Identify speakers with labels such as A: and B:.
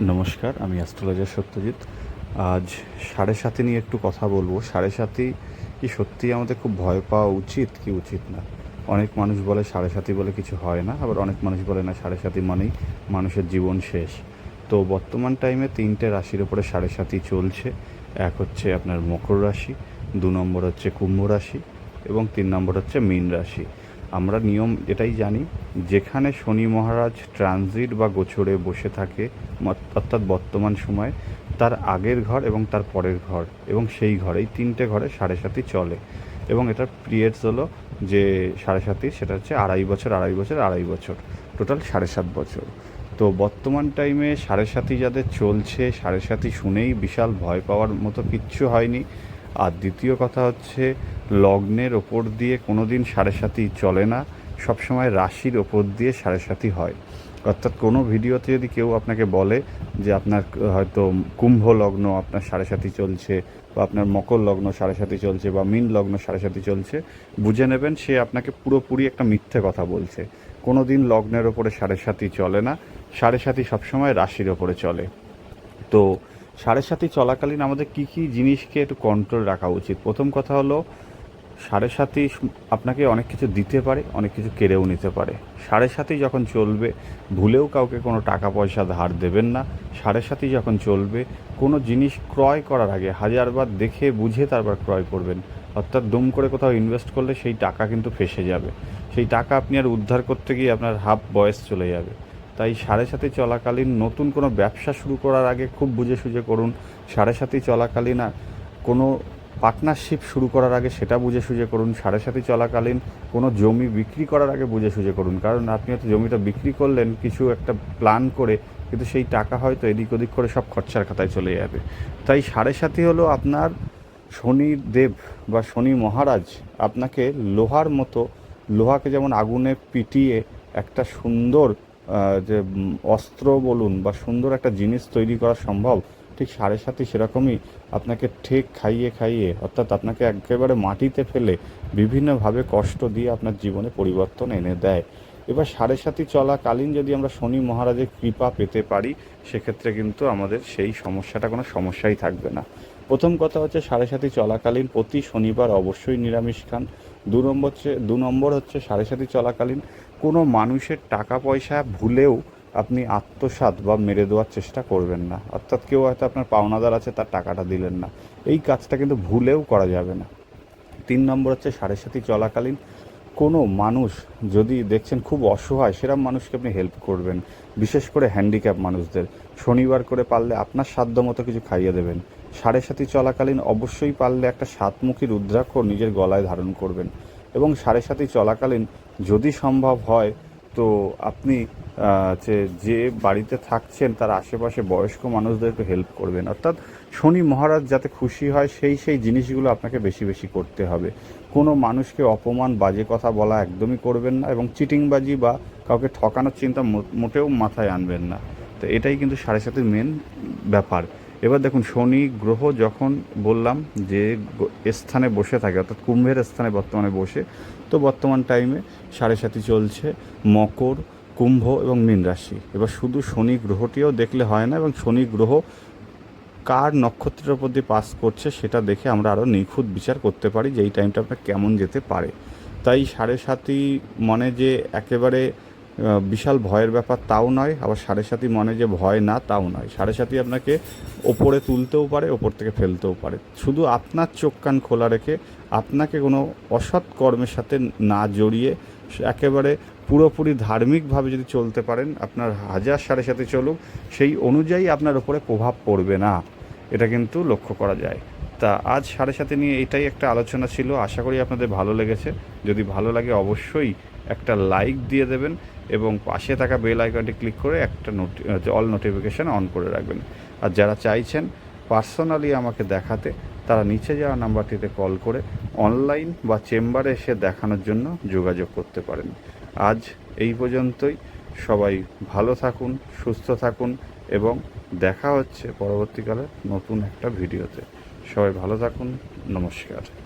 A: নমস্কার, আমি অ্যাস্ট্রোলজার সত্যজিৎ। আজ সাড়ে সাথে নিয়ে একটু কথা বলব। সাড়ে সাথে কি সত্যি আমাদের খুব ভয় পাওয়া উচিত, কি উচিত না? অনেক মানুষ বলে সাড়ে সাথী বলে কিছু হয় না, আবার অনেক মানুষ বলে না সাড়ে সাথী মানেই মানুষের জীবন শেষ। তো বর্তমান টাইমে তিনটে রাশির ওপরে সাড়ে সাথী চলছে। এক হচ্ছে আপনার মকর রাশি, দু নম্বর হচ্ছে কুম্ভ রাশি এবং তিন নম্বর হচ্ছে মীন রাশি। আমরা নিয়ম এটাই জানি, যেখানে শনি মহারাজ ট্রানজিট বা গোচরে বসে থাকে অর্থাৎ বর্তমান সময়ে, তার আগের ঘর এবং তার পরের ঘর এবং সেই ঘর, এই তিনটে ঘরে সাড়ে সাতি চলে। এবং এটার পিরিয়ডস হলো যে সাড়ে সাতি সেটা হচ্ছে আড়াই বছর আড়াই বছর আড়াই বছর। টোটাল সাড়ে সাত বছর। তো বর্তমান টাইমে সাড়ে সাতি যাদের চলছে, সাড়ে সাতি শুনেই বিশাল ভয় পাওয়ার মতো কিচ্ছু হয়নি। আর দ্বিতীয় কথা হচ্ছে, লগ্নের ওপর দিয়ে কোনো দিন সাড়ে সাতি চলে না, সবসময় রাশির ওপর দিয়ে সাড়ে সাতি হয়। অর্থাৎ কোনো ভিডিওতে যদি কেউ আপনাকে বলে যে আপনার হয়তো কুম্ভ লগ্ন আপনার সাড়ে সাতি চলছে বা আপনার মকর লগ্ন সাড়ে সাতি চলছে বা মিন লগ্ন সাড়ে সাতি চলছে, বুঝে নেবেন সে আপনাকে পুরোপুরি একটা মিথ্যে কথা বলছে। কোনো দিন লগ্নের ওপরে সাড়ে সাতি চলে না, সাড়ে সাতি সবসময় রাশির ওপরে চলে। তো সাড়ে সাতি চলাকালীন আমাদের কি কি জিনিসকে একটু কন্ট্রোল রাখা উচিত? প্রথম কথা হলো, সাড়ে সাতি আপনাকে অনেক কিছু দিতে পারে, অনেক কিছু কেড়েও নিতে পারে। সাড়ে সাতি যখন চলবে, ভুলেও কাউকে কোনো টাকা পয়সা ধার দেবেন না। সাড়ে সাতি যখন চলবে, কোনো জিনিস ক্রয় করার আগে হাজারবার দেখে, বুঝে তারপর ক্রয় করবেন। অর্থাৎ দুম করে কোথাও ইনভেস্ট করলে সেই টাকা কিন্তু ফেসে যাবে। সেই টাকা আপনি আর উদ্ধার করতে গিয়ে আপনার হাফ বয়স চলে যাবে। তাই সাড়ে সাথে চলাকালীন নতুন কোনো ব্যবসা শুরু করার আগে খুব বুঝে সুঝে করুন, সাড়ে সাথে চলাকালীন কোনো পার্টনারশিপ শুরু করার আগে সেটা বুঝে সুঝে করুন, সাড়ে সাথে চলাকালীন কোনো জমি বিক্রি করার আগে বুঝে সুঝে করুন। কারণ আপনি হয়তো জমিটা বিক্রি করলেন, কিছু একটা প্ল্যান করে, কিন্তু সেই টাকা হয়তো এদিক ওদিক করে সব খরচার খাতায় চলে যাবে। তাই সাড়ে সাথে হলো আপনার শনি দেব বা শনি মহারাজ আপনাকে লোহার মতো, লোহাকে যেমন আগুনে পিটিয়ে একটা সুন্দর যে অস্ত্র বলুন বা সুন্দর একটা জিনিস তৈরি করা সম্ভব, ঠিক সাড়ে সাথে সেরকমই আপনাকে ঠেক খাইয়ে খাইয়ে, অর্থাৎ আপনাকে একেবারে মাটিতে ফেলে বিভিন্নভাবে কষ্ট দিয়ে আপনার জীবনে পরিবর্তন এনে দেয়। এবার সাড়ে সাথী চলাকালীন যদি আমরা শনি মহারাজের কৃপা পেতে পারি, সেক্ষেত্রে কিন্তু আমাদের সেই সমস্যাটা, কোনো সমস্যাই থাকবে না। প্রথম কথা হচ্ছে সাড়ে সাথী চলাকালীন প্রতি শনিবার অবশ্যই নিরামিষ খান। দু নম্বর হচ্ছে, দু নম্বর হচ্ছে সাড়ে সাথী চলাকালীন কোনো মানুষের টাকা পয়সা ভুলেও আপনি আত্মসাৎ বা মেরে দেওয়ার চেষ্টা করবেন না। অর্থাৎ কেউ হয়তো আপনার পাওনাদার আছে, তার টাকাটা দিলেন না। এই কাজটা কিন্তু ভুলেও করা যাবে না। তিন নম্বর হচ্ছে সাড়ে সাথী চলাকালীন কোনো মানুষ যদি দেখছেন খুব অসহায় সেরকম মানুষকে আপনি হেল্প করবেন। বিশেষ করে হ্যান্ডিক্যাপ মানুষদের। শনিবার করে পারলে আপনার সাধ্য মতো কিছু খাইয়ে দেবেন। সাড়ে সাথী চলাকালীন অবশ্যই পারলে একটা সাতমুখী রুদ্রাক্ষ নিজের গলায় ধারণ করবেন। এবং সাড়ে সাথী চলাকালীন যদি সম্ভব হয়, তো আপনি যে বাড়িতে থাকছেন, তার আশেপাশে বয়স্ক মানুষদেরকে হেল্প করবেন। অর্থাৎ শনি মহারাজ যাতে খুশি হয়, সেই সেই জিনিসগুলো আপনাকে বেশি বেশি করতে হবে। কোনো মানুষকে অপমান, বাজে কথা বলা একদমই করবেন না এবং চিটিংবাজি বা কাউকে ঠকানোর চিন্তা মোটেও মাথায় আনবেন না। তো এটাই কিন্তু সাড়ে সাতের মেন ব্যাপার। এবার দেখুন, শনি গ্রহ যখন বললাম যে স্থানে বসে থাকে, অর্থাৎ কুম্ভের স্থানে বর্তমানে বসে, তো বর্তমান টাইমে সাড়ে সাতি চলছে মকর, কুম্ভ এবং মীন রাশি। এবার শুধু শনি গ্রহটিও দেখলে হয় না এবং শনি গ্রহ কার নক্ষত্রের উপর দিয়ে পাস করছে সেটা দেখে আমরা আরও নিখুঁত বিচার করতে পারি যে এই টাইমটা আপনার কেমন যেতে পারে। তাই সাড়ে সাতি মানে যে একেবারে বিশাল ভয়ের ব্যাপার, তাও নয়, আবার সাড়ে সাতি মনে যে ভয় না, তাও নয়। সাড়ে সাতি আপনাকে ওপরে তুলতেও পারে, ওপর থেকে ফেলতেও পারে। শুধু আপনার চোখ কান খোলা রেখে আপনাকে কোনো অসৎ কর্মের সাথে না জড়িয়ে একেবারে পুরোপুরি ধার্মিকভাবে যদি চলতে পারেন, আপনার হাজার সাড়ে সাথে চলুক, সেই অনুযায়ী আপনার ওপরে প্রভাব পড়বে না। এটা কিন্তু লক্ষ্য করা যায়। তা আজ সাড়ে সাথে নিয়ে এটাই একটা আলোচনা ছিল। আশা করি আপনাদের ভালো লেগেছে। যদি ভালো লাগে অবশ্যই একটা লাইক দিয়ে দেবেন। এবং পাশে থাকা বেল আইকনটি ক্লিক করে একটা নোটি অল নোটিফিকেশান অন করে রাখবেন। আর যারা চাইছেন পার্সোনালি আমাকে দেখাতে, তারা নিচে যাওয়া নাম্বারটিতে কল করে অনলাইন বা চেম্বারে এসে দেখানোর জন্য যোগাযোগ করতে পারেন। আজ এই পর্যন্তই। সবাই ভালো থাকুন, সুস্থ থাকুন এবং দেখা হচ্ছে পরবর্তীকালে নতুন একটা ভিডিওতে। সবাই ভালো থাকুন। নমস্কার।